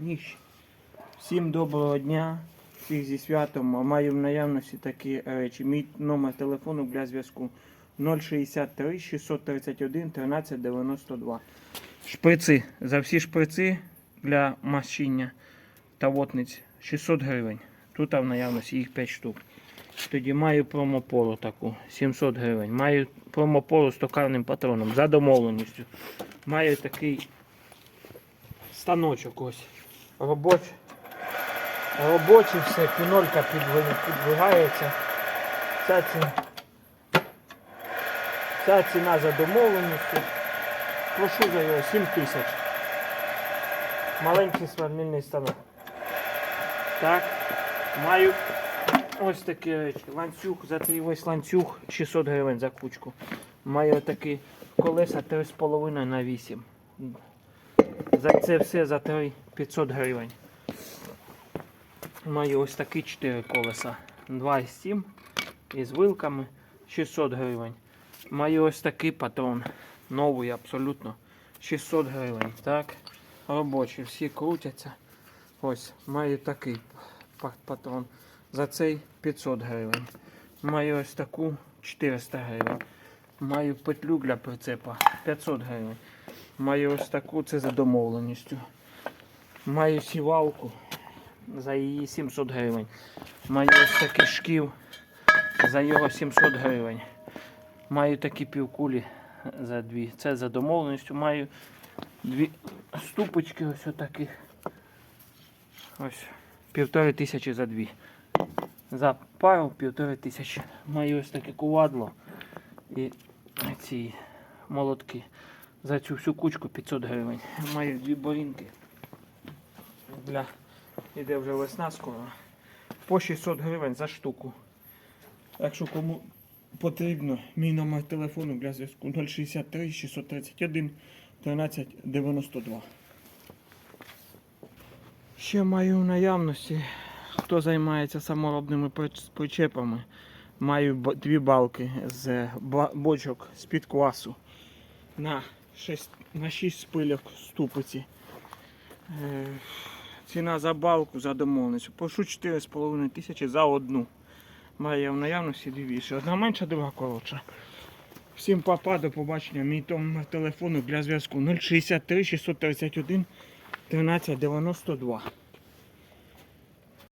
ніж. Всім доброго дня, всіх зі святом. Маю в наявності такі речі. Мій номер телефону для зв'язку 063 631 1392. Шприци. За всі шприци для мащення та вотниць 600 гривень. Тут в наявності їх 5 штук. Тоді маю промополу таку 700 гривень. Маю промополу з токарним патроном за домовленістю. Маю такий станочок ось. Робочий. Робочий все, пінолька підви- підвигається. Ця ціна, ця ціна за домовленістю. Прошу за його 7 тисяч. Маленький свармільний станок. Так, маю ось такі речі. Ланцюг, за цей весь ланцюг 600 гривень за кучку. Маю такі колеса 3,5 на 8. За це все за 3 500 гривень. Маю ось такі 4 колеса. 2,7 із вилками 600 гривень. Маю ось такий патрон. Новий абсолютно. 600 гривень. Так. Робочі, всі крутяться. Ось, маю такий патрон. За цей 500 гривень. Маю ось таку 400 гривень. Маю петлю для прицепа 500 гривень. Маю ось таку, це за домовленістю. Маю сівалку за її 700 гривень. Маю ось такий шків за його 700 гривень. Маю такі півкулі за дві. Це за домовленістю. Маю дві ступочки ось отаких. Ось півтори тисячі за дві. За пару півтори тисячі. Маю ось таке кувадло і ці молотки. За цю всю кучку 500 гривень. Маю дві борінки. Для... Іде вже весна скоро. По 600 гривень за штуку. Якщо кому потрібно, мій номер телефону для зв'язку 063 631 1392. Ще маю в наявності, хто займається саморобними причепами. Маю дві балки з бочок з-під класу на 6, на 6 спильок ступиці. Ціна за балку за домовленістю. Прошу 4,5 тисячі за одну. Має в наявності дві. Одна менша, друга коротша. Всім папа, до побачення. Мій номер телефону для зв'язку 063 631 1392.